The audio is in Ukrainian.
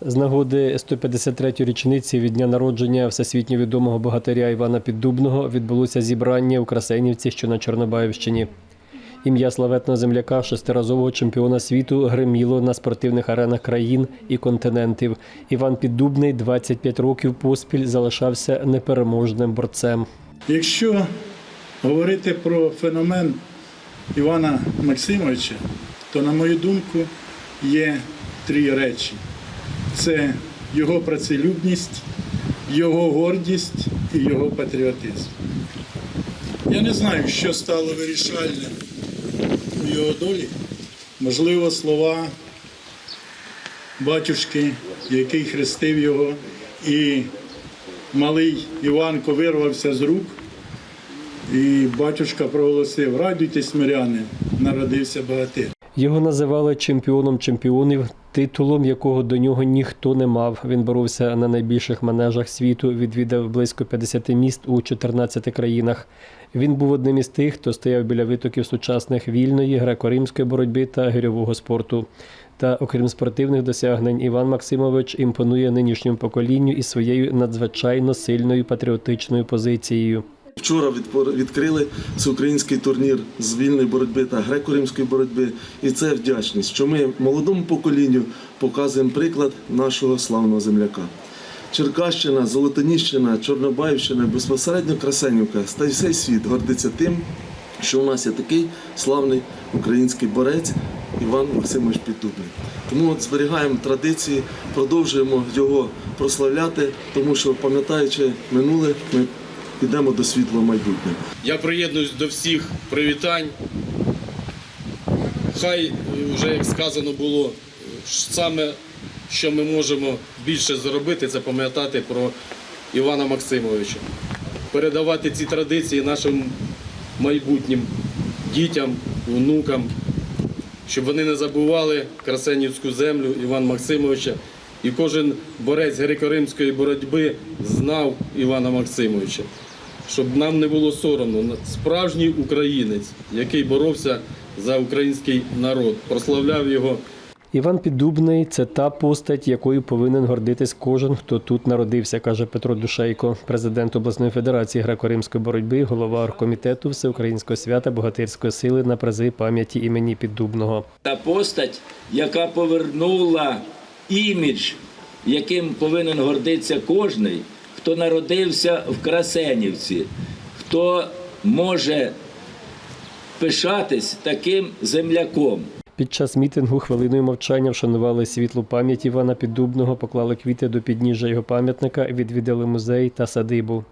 З нагоди 153-ї річниці від дня народження всесвітньо відомого богатиря Івана Піддубного відбулося зібрання у Красенівці, що на Чорнобаївщині. Ім'я славетного земляка, шестиразового чемпіона світу, гриміло на спортивних аренах країн і континентів. Іван Піддубний 25 років поспіль залишався непереможним борцем. Якщо говорити про феномен Івана Максимовича, то, на мою думку, є три речі: це його працелюбність, його гордість і його патріотизм. Я не знаю, що стало вирішальним у його долі. Можливо, слова батюшки, який хрестив його, і малий Іванко вирвався з рук. І батюшка проголосив: радуйтесь, миряни, народився багатир. Його називали чемпіоном чемпіонів, титулом якого до нього ніхто не мав. Він боровся на найбільших манежах світу, відвідав близько 50 міст у 14 країнах. Він був одним із тих, хто стояв біля витоків сучасних вільної, греко-римської боротьби та гирьового спорту. Та окрім спортивних досягнень, Іван Максимович імпонує нинішньому поколінню і своєю надзвичайно сильною патріотичною позицією. Вчора відкрили всеукраїнський турнір з вільної боротьби та греко-римської боротьби. І це вдячність, що ми молодому поколінню показуємо приклад нашого славного земляка. Черкащина, Золотоніщина, Чорнобаївщина, безпосередньо Красенівка та й весь світ гордиться тим, що у нас є такий славний український борець Іван Максимович Піддубний. Тому от зберігаємо традиції, продовжуємо його прославляти, тому що пам'ятаючи минуле, ми підемо до світлого майбутнього. Я приєднуюсь до всіх привітань. Хай вже як сказано було, саме що ми можемо більше зробити, це пам'ятати про Івана Максимовича. Передавати ці традиції нашим майбутнім дітям, внукам, щоб вони не забували Красенівську землю Івана Максимовича. І кожен борець греко-римської боротьби знав Івана Максимовича щоб нам не було соромно. Справжній українець, який боровся за український народ, прославляв його Іван Піддубний це та постать, якою повинен гордитись кожен, хто тут народився, каже Петро Душейко, президент обласної федерації греко-римської боротьби, голова оргкомітету Всеукраїнського свята богатирської сили на призи пам'яті імені Піддубного. та постать, яка повернула імідж, яким повинен гордитися кожний, хто народився в Красенівці, хто може пишатись таким земляком. Під час мітингу хвилиною мовчання вшанували світлу пам'ять Івана Піддубного, поклали квіти до підніжжя його пам'ятника, відвідали музей та садибу.